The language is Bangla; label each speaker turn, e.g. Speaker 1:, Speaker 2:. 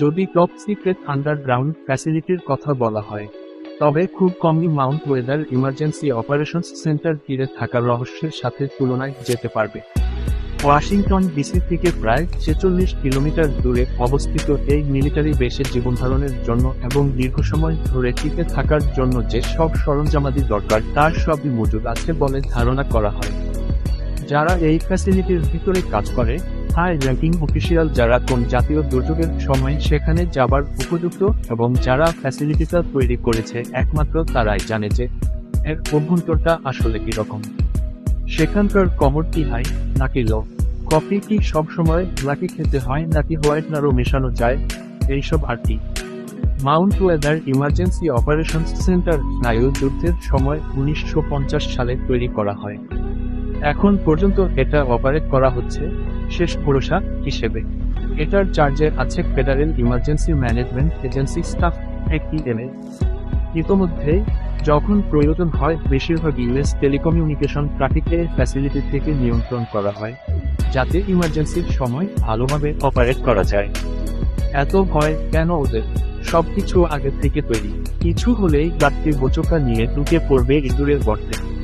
Speaker 1: যদি টপ সিক্রেট আন্ডারগ্রাউন্ড ফ্যাসিলিটির কথা বলা হয়, তবে খুব কমই Mount Weather Emergency Operations Center ঘিরে থাকা রহস্যের সাথে তুলনায় যেতে পারবে। ওয়াশিংটন ডিসি থেকে প্রায় ছেচল্লিশ কিলোমিটার দূরে অবস্থিত এই মিলিটারি বেসে জীবনধারণের জন্য এবং দীর্ঘ সময় ধরে টিকে থাকার জন্য যে সব সরঞ্জামাদি দরকার, তার সবই মজুদ আছে বলে ধারণা করা হয়। যারা এই ফ্যাসিলিটির ভিতরে কাজ করে হাই র্যাঙ্কিং অফিসিয়াল যারা কোন জাতীয় দুর্যোগের সময় সেখানে যাবার উপযুক্ত এবং যারা ফ্যাসিলিটিটা তৈরি করেছে, একমাত্র তারাই জানে যে এর অভ্যন্তরটা আসলে কি রকম সেখানকার কমর কি হাই, নাকি লো? কফি কি সবসময় ব্ল্যাকে খেতে হয়, নাকি হোয়াইট নারও মেশানো যায়? এইসব আর কি। Mount Weather Emergency Operation Center স্নায়ু যুদ্ধের সময় উনিশশো পঞ্চাশ সালে তৈরি করা হয়। এখন পর্যন্ত এটা অপারেট করা হচ্ছে শেষ ভরসা হিসেবে। এটার চার্জে আছে Federal Emergency Management Agency staff ইতোমধ্যে যখন প্রয়োজন হয়, বেশিরভাগ ইউএস টেলিকমিউনিকেশন ট্রাফিকে ফ্যাসিলিটি থেকে নিয়ন্ত্রণ করা হয়, যাতে ইমার্জেন্সির সময় ভালোভাবে অপারেট করা যায়। এত ভয় কেন ওদের? সবকিছু আগে থেকে তৈরি। কিছু হলেই গাছটি বোচকা নিয়ে ঢুকে পড়বে ইঁদুরের গর্তে।